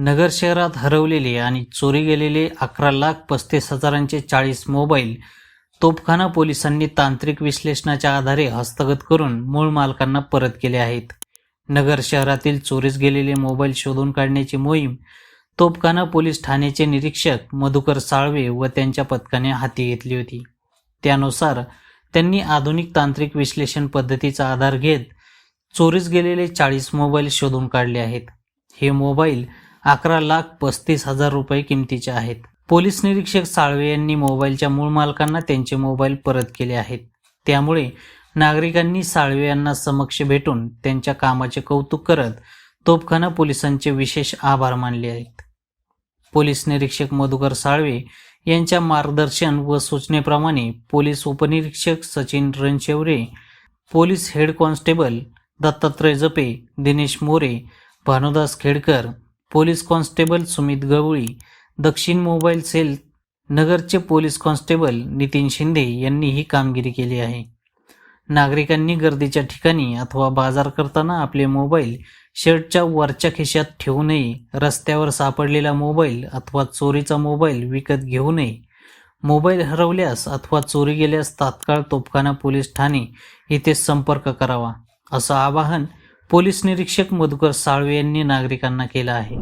नगर शहरात हरवलेले आणि चोरी गेलेले अकरा लाख पस्तीस हजारांचे चाळीस मोबाईल तोफखाना पोलिसांनी तांत्रिक विश्लेषणाच्या आधारे हस्तगत करून मूळ मालकांना परत केले आहेत. नगर शहरातील चोरीस गेलेले मोबाईल शोधून काढण्याची मोहीम तोफखाना पोलीस ठाण्याचे निरीक्षक मधुकर साळवे व त्यांच्या पथकाने हाती घेतली होती. त्यानुसार त्यांनी आधुनिक तांत्रिक विश्लेषण पद्धतीचा आधार घेत चोरीस गेलेले चाळीस मोबाईल शोधून काढले आहेत. हे मोबाईल अकरा लाख पस्तीस हजार रुपये किमतीचे आहेत. पोलीस निरीक्षक साळवे यांनी मोबाईलच्या मूळ मालकांना त्यांचे मोबाईल परत केले आहेत. त्यामुळे नागरिकांनी साळवे यांना समक्ष भेटून त्यांच्या कामाचे कौतुक करत तोफखाना पोलिसांचे विशेष आभार मानले आहेत. पोलीस निरीक्षक मधुकर साळवे यांच्या मार्गदर्शन व सूचनेप्रमाणे पोलीस उपनिरीक्षक Sachin Ranshevare police head constable Dattatray Jape Dinesh More Bhanudas Khedkar police constable Sumit Gawali दक्षिण मोबाईल सेल नगरचे पोलीस कॉन्स्टेबल नितीन शिंदे यांनी ही कामगिरी केली आहे. नागरिकांनी गर्दीच्या ठिकाणी अथवा बाजार करताना आपले मोबाईल शर्टच्या वरच्या खिशात ठेवू नये रस्त्यावर सापडलेला मोबाईल अथवा चोरीचा मोबाईल विकत घेऊ नये. मोबाईल हरवल्यास अथवा चोरी गेल्यास तात्काळ तोफखाना पोलीस ठाणे येथे संपर्क करावा असं आवाहन पोलीस निरीक्षक मधुकर साळवे यांनी नागरिकांना केलं आहे.